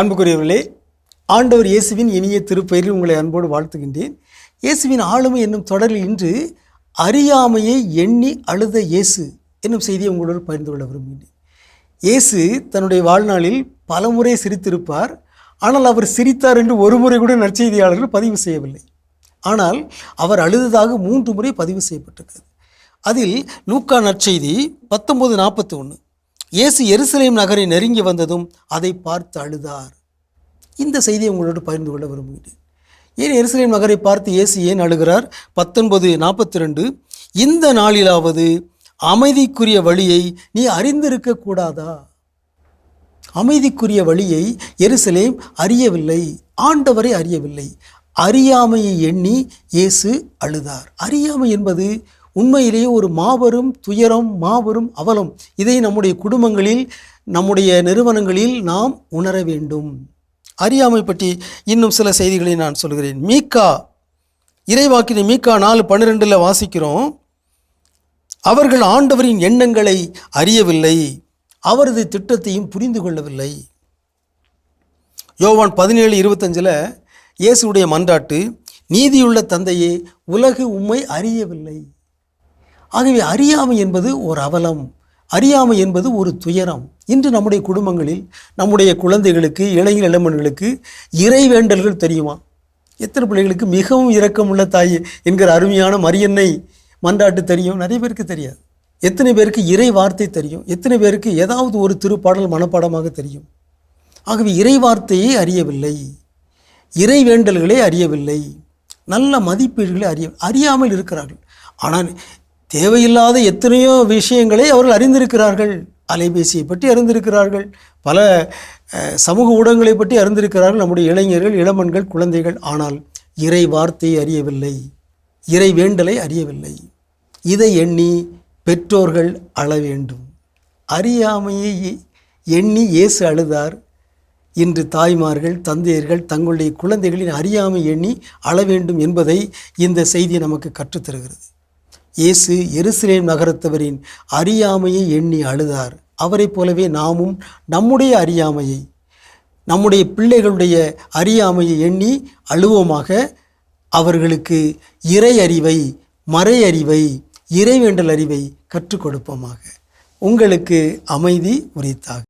அன்புக்குரியவர்களே ஆண்டவர் இயேசுவின் இனிய திருப்பெயரில் உங்களை அன்போடு வாழ்த்துகின்றேன். இயேசுவின் ஆளுமை என்னும் தொடரில் இன்று அறியாமையை எண்ணி அழுத இயேசு என்னும் செய்தியை உங்களோடு பகிர்ந்து கொள்ள விரும்புகிறேன் இயேசு தன்னுடைய வாழ்நாளில் பலமுறை சிரித்திருப்பார். ஆனால் அவர் சிரித்தார் என்று ஒரு முறை கூட நற்செய்தியாளர்கள் பதிவு செய்யவில்லை. ஆனால் அவர் அழுததாக மூன்று முறை பதிவு செய்யப்பட்டிருக்கிறது. அதில் லூக்கா நற்செய்தி பத்தொம்போது நாற்பத்தி ஒன்று இயேசு எருசலேம் நகரை நெருங்கி வந்ததும் அதை பார்த்து அழுதார். இந்த செய்தியை உங்களோடு பகிர்ந்து கொள்ள விரும்புகிறேன். ஏன் எருசலேம் நகரை பார்த்து இயேசு ஏன் அழுகிறார்? பத்தொன்பது நாற்பத்தி ரெண்டு இந்த நாளிலாவது அமைதிக்குரிய வழியை நீ அறிந்திருக்க கூடாதா? அமைதிக்குரிய வழியை எருசலேம் அறியவில்லை ஆண்டவரை அறியவில்லை. அறியாமையை எண்ணி இயேசு அழுதார். அறியாமை என்பது உண்மையிலேயே ஒரு மாபெரும் துயரம் மாபெரும் அவலம். இதை நம்முடைய குடும்பங்களில் நம்முடைய நிறுவனங்களில் நாம் உணர வேண்டும். அறியாமை பற்றி இன்னும் சில செய்திகளை நான் சொல்கிறேன். மீக்கா இறைவாக்கினை மீக்கா நாலு பன்னிரெண்டில் வாசிக்கிறோம். அவர்கள் ஆண்டவரின் எண்ணங்களை அறியவில்லை. அவரது திட்டத்தையும் புரிந்து கொள்ளவில்லை. யோவான் பதினேழு இருபத்தஞ்சில் இயேசுடைய மன்றாட்டு நீதியுள்ள தந்தையே உலகு உம்மை அறியவில்லை. ஆகவே அறியாமை என்பது ஒரு அவலம். அறியாமை என்பது ஒரு துயரம். இன்று நம்முடைய குடும்பங்களில் நம்முடைய குழந்தைகளுக்கு இளைஞர் இளமன்களுக்கு இறை வேண்டல்கள் தெரியுமா? எத்தனை பிள்ளைகளுக்கு மிகவும் இரக்கமுள்ள தாய் என்கிற அருமையான மரியன்னை மன்றாட்டு தெரியும்? நிறைய பேருக்கு தெரியாது. எத்தனை பேருக்கு இறை வார்த்தை தெரியும்? எத்தனை பேருக்கு ஏதாவது ஒரு திருப்பாடல் மனப்பாடமாக தெரியும்? ஆகவே இறை வார்த்தையை அறியவில்லை. இறை வேண்டல்களே அறியவில்லை. நல்ல மதிப்பீடுகளை அறிய அறியாமல் இருக்கிறார்கள். ஆனால் தேவையில்லாத எத்தனையோ விஷயங்களை அவர்கள் அறிந்திருக்கிறார்கள். அலைபேசியை பற்றி அறிந்திருக்கிறார்கள். பல சமூக ஊடகங்களை பற்றி அறிந்திருக்கிறார்கள். நம்முடைய இளைஞர்கள் இளமன்கள் குழந்தைகள். ஆனால் இறை வார்த்தையை அறியவில்லை. இறை வேண்டலை அறியவில்லை. இதை எண்ணி பெற்றோர்கள் அழ வேண்டும். அறியாமையை எண்ணி இயேசு அழுதார். இன்று தாய்மார்கள் தந்தையர்கள் தங்களுடைய குழந்தைகளின் அறியாமை எண்ணி அழ வேண்டும் என்பதை இந்த செய்தி நமக்கு கற்றுத்தருகிறது. இயேசு எருசலேம் நகரத்தவரின் அறியாமையை எண்ணி அழுதார். அவரைப் போலவே நாமும் நம்முடைய அறியாமையை நம்முடைய பிள்ளைகளுடைய அறியாமையை எண்ணி அழுவோமாக அவர்களுக்கு இறை அறிவை மறை அறிவை இறைவேண்டல் அறிவை கற்றுக் கொடுப்போமாக. உங்களுக்கு அமைதி உரித்தாக.